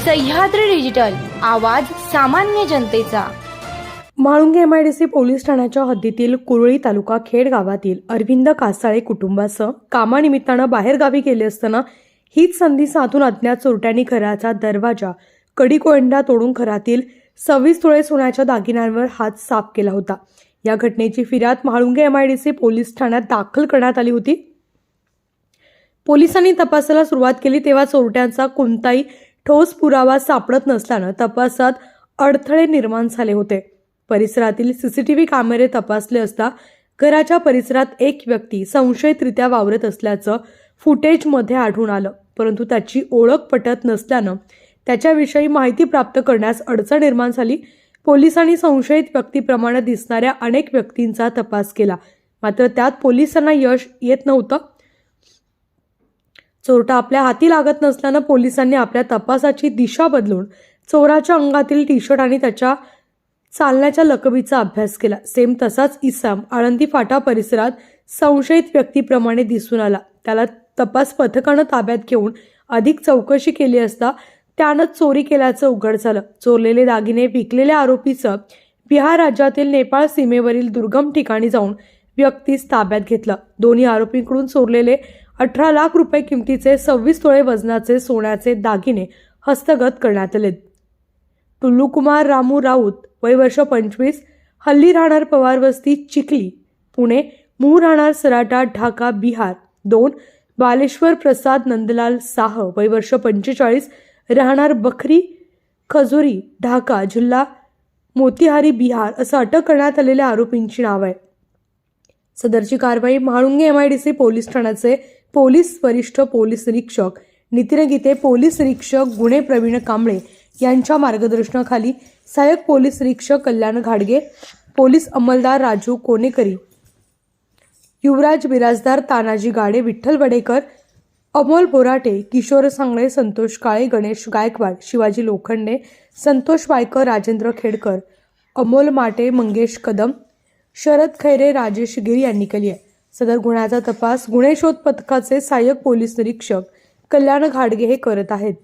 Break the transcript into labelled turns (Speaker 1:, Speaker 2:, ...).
Speaker 1: Sahyadri digital आवाज सामान्य जनतेचा.
Speaker 2: म्हाळुंगे एमआयडीसी पोलीस ठाण्याच्या हद्दीतील कुरळी तालुका खेड गावातील अरविंद कासाळे कुटुंबासह कामानिमित्तानं बाहेरगावी गेले असताना हीच संधी साधून अज्ञात चोरट्यांनी घराचा दरवाजा कडी कोंडा तोडून घरातील सव्वीस तोळे सोन्याच्या दागिन्यांवर हात साफ केला होता. या घटनेची फिर्याद म्हाळुंगे एमआयडीसी पोलीस ठाण्यात दाखल करण्यात आली होती. पोलिसांनी तपासाला सुरुवात केली तेव्हा चोरट्यांचा कोणताही ठोस पुरावा सापडत नसल्यानं तपासात अडथळे निर्माण झाले होते. परिसरातील सीसीटीव्ही कॅमेरे तपासले असता घराच्या परिसरात एक व्यक्ती संशयितरित्या वावरत असल्याचं फुटेजमध्ये आढळून आलं. परंतु त्याची ओळख पटत नसल्यानं त्याच्याविषयी माहिती प्राप्त करण्यास अडचण निर्माण झाली. पोलिसांनी संशयित व्यक्तीप्रमाणे दिसणाऱ्या अनेक व्यक्तींचा तपास केला. मात्र त्यात पोलिसांना यश येत नव्हतं. चोरटा आपल्या हाती लागत नसल्यानं पोलिसांनी आपल्या तपासाची दिशा बदलून चोराच्या अंगातील टी शर्ट आणि त्याच्या चालण्याच्या लकबीचा अभ्यास केला. सेम तसाच इसाम आळंदी फाटा परिसरात संशयित व्यक्तीप्रमाणे दिसून आला. त्याला तपास पथकानं ताब्यात घेऊन अधिक चौकशी केली असता त्यानं चोरी केल्याचं उघड झालं. चोरलेले दागिने विकलेल्या आरोपीचं बिहार राज्यातील नेपाळ सीमेवरील दुर्गम ठिकाणी जाऊन व्यक्तीस ताब्यात घेतलं. दोन्ही आरोपींकडून चोरलेले अठरा लाख रुपये किमतीचे सव्वीस तोळे वजनाचे सोन्याचे दागिने हस्तगत करण्यात आले टुल्लूकुमार रामू राऊत वय वर्ष पंचवीस हल्ली राहणार पवार वस्ती चिखली पुणे मूळ राहणार सराटा ढाका बिहार. दोन बालेश्वर प्रसाद नंदलाल साह वय वर्ष पंचेचाळीस राहणार बखरी खजुरी ढाका जिल्हा मोतिहारी बिहार असं अटक करण्यात आलेल्या आरोपींची नाव आहे सदरची कारवाई म्हाळुंगे एमआयडीसी पोलीस ठाण्याचे पोलीस वरिष्ठ पोलीस निरीक्षक नितीन गीते पोलीस निरीक्षक गुणे प्रवीण कांबळे यांच्या मार्गदर्शनाखाली सहाय्यक पोलीस निरीक्षक कल्याण घाडगे पोलीस अंमलदार राजू कोनेकरी युवराज बिराजदार तानाजी गाडे विठ्ठल वडेकर अमोल बोराटे किशोर सांगळे संतोष काळे गणेश गायकवाड शिवाजी लोखंडे संतोष वायकर राजेंद्र खेडकर अमोल माटे मंगेश कदम शरद खैरे राजेश गिरी यांनी केली आहे. सदर गुन्ह्याचा तपास गुन्हे शोध पथकाचे सहाय्यक पोलीस निरीक्षक कल्याण घाडगे हे करत आहेत.